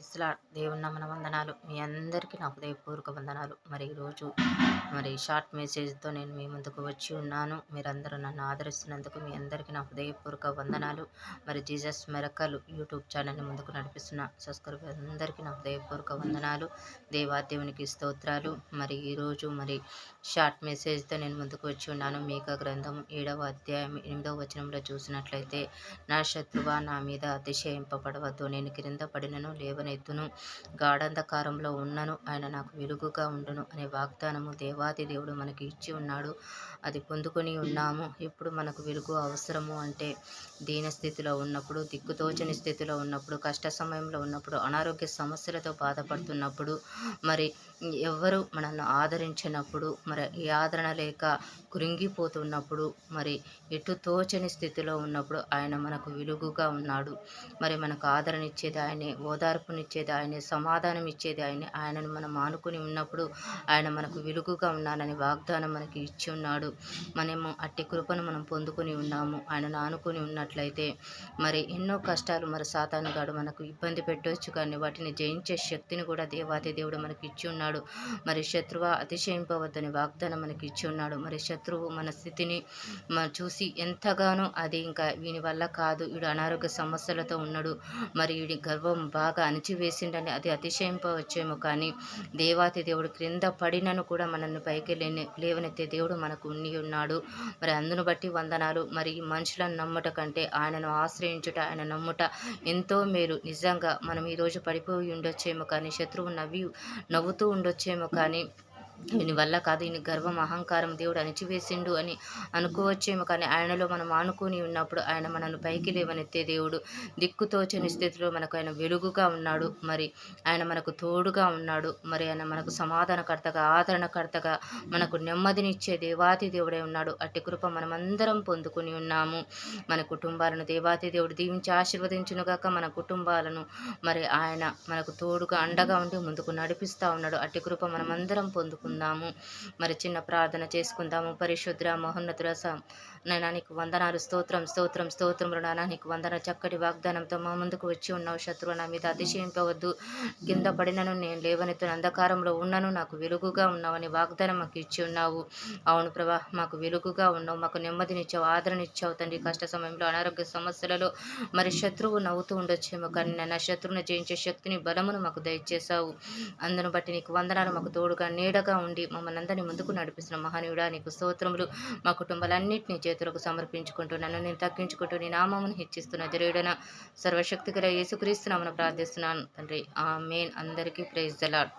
ప్రైజ్లా దేవుని నమ్మన వందనాలు. మీ అందరికీ నా హృదయపూర్వక వందనాలు. మరి ఈరోజు మరి షార్ట్ మెసేజ్తో నేను మీ ముందుకు వచ్చి ఉన్నాను. మీరందరూ నన్ను ఆదరిస్తున్నందుకు మీ అందరికీ నా హృదయపూర్వక వందనాలు. మరి జీసస్ మెరకలు యూట్యూబ్ ఛానల్ని ముందుకు నడిపిస్తున్న సబ్స్క్రైబర్ అందరికీ నా హృదయపూర్వక వందనాలు. దేవాదేవునికి స్తోత్రాలు. మరి ఈరోజు మరి షార్ట్ మెసేజ్తో నేను ముందుకు వచ్చి ఉన్నాను. మీక గ్రంథం ఏడవ అధ్యాయం ఎనిమిదవ వచనంలో చూసినట్లయితే నా శత్రువా నా మీద అతిశయింపబడవద్దు. నేను క్రింద పడినను లేవనెత్తును గాఢంధకారంలో ఉన్నను ఆయన నాకు వెలుగుగా ఉండును అనే వాగ్దానము దేవాది దేవుడు మనకి ఇచ్చి ఉన్నాడు. అది పొందుకొని ఉన్నాము. ఇప్పుడు మనకు వెలుగు అవసరము అంటే దీన స్థితిలో ఉన్నప్పుడు దిక్కుతోచని స్థితిలో ఉన్నప్పుడు కష్ట సమయంలో ఉన్నప్పుడు అనారోగ్య సమస్యలతో బాధపడుతున్నప్పుడు మరి ఎవరు మనల్ని ఆదరించినప్పుడు మరి ఈ ఆదరణ లేక కురింగిపోతున్నప్పుడు మరి ఎటు తోచని స్థితిలో ఉన్నప్పుడు ఆయన మనకు వెలుగుగా ఉన్నాడు. మరి మనకు ఆదరణ ఇచ్చేది ఆయనే. ఇచ్చేది ఆయనే సమాధానం ఇచ్చేది ఆయనే. ఆయనను మనం ఆనుకుని ఉన్నప్పుడు ఆయన మనకు వెలుగుగా ఉన్నానని వాగ్దానం మనకి ఇచ్చి ఉన్నాడు. మనము అట్టి కృపను మనం పొందుకుని ఉన్నాము. ఆయనను ఆనుకుని ఉన్నట్లయితే మరి ఎన్నో కష్టాలు మరి సాతానుగాడు మనకు ఇబ్బంది పెట్టవచ్చు కానీ వాటిని జయించే శక్తిని కూడా దేవాది దేవుడు మనకి ఇచ్చి ఉన్నాడు. మరి శత్రువు అతిశయింపవద్దని వాగ్దానం మనకి ఇచ్చి ఉన్నాడు. మరి శత్రువు మన స్థితిని చూసి ఎంతగానో అది ఇంకా వీని వల్ల కాదు. వీడు అనారోగ్య సమస్యలతో ఉన్నాడు. మరి వీడి గర్వం బాగా అని అణిచివేసిండని అది అతిశయింపవచ్చేమో. కానీ దేవాతి దేవుడు క్రింద పడినను కూడా మనల్ని పైకి లేని లేవనెత్తే దేవుడు మనకు ఉండి ఉన్నాడు. మరి అందును బట్టి వందనాలు. మరి మనుషులను నమ్ముట కంటే ఆయనను ఆశ్రయించుట ఆయన నమ్ముట ఎంతో మేలు. నిజంగా మనం ఈరోజు పడిపోయి ఉండొచ్చేమో కానీ శత్రువు నవ్వి నవ్వుతూ ఉండొచ్చేమో కానీ దీని వల్ల కాదు ఈయన గర్వం అహంకారం దేవుడు అణిచివేసిండు అని అనుకోవచ్చేమో కానీ ఆయనలో మనం ఆనుకుని ఉన్నప్పుడు ఆయన మనల్ని పైకి లేవనెత్తే దేవుడు దిక్కుతోచని స్థితిలో మనకు ఆయన వెలుగుగా ఉన్నాడు. మరి ఆయన మనకు తోడుగా ఉన్నాడు. మరి ఆయన మనకు సమాధానకర్తగా ఆదరణకర్తగా మనకు నెమ్మదినిచ్చే దేవాతి దేవుడే ఉన్నాడు. అట్టి కృప మనమందరం పొందుకుని ఉన్నాము. మన కుటుంబాలను దేవాతి దేవుడు దీవించి ఆశీర్వదించునుగాక మన కుటుంబాలను మరి ఆయన మనకు తోడుగా అండగా ఉండి ముందుకు నడిపిస్తూ ఉన్నాడు. అట్టి కృప మనమందరం పొందుకు చేసుకుందాము. మరి చిన్న ప్రార్థన చేసుకుందాము. పరిశుద్ర మహోన్నతుల నైనా నీకు వందనాలు. స్తోత్రం స్తోత్రం స్తోత్రం నానా నీకు వందన చక్కటి వాగ్దానంతో మా ముందుకు వచ్చి ఉన్నావు. శత్రువు నా మీద అతిశయింపవద్దు. కింద పడినను నేను లేవనెత్తున అంధకారంలో ఉన్నను నాకు వెలుగుగా ఉన్నావని వాగ్దానం మాకు ఇచ్చి ఉన్నావు. అవును ప్రభా మాకు వెలుగుగా ఉన్నావు. మాకు నెమ్మదినిచ్చావు ఆదరణిచ్చావు తండ్రి. కష్ట సమయంలో అనారోగ్య సమస్యలలో మరి శత్రువు నవ్వుతూ ఉండొచ్చేమో కానీ నా శత్రువును జయించే శక్తిని బలమును మాకు దయచేసావు అందును బట్టి నీకు వందనాలు మాకు తోడుగా నీడగా ఉండి మమ్మల్ని అందరినీ ముందుకు నడిపిస్తున్న మహానీయుడా నీకు స్తోత్రములు. మా కుటుంబాలన్నింటినీ చేతులకు సమర్పించుకుంటూ నన్ను నేను తగ్గించుకుంటూ నీ నామమును హెచ్చిస్తున్న జరుడన సర్వశక్తిగల యేసుక్రీస్తున్నామని ప్రార్థిస్తున్నాను. తండ్రి ఆ మెయిన్ అందరికీ ప్రైజ్ దలాడ్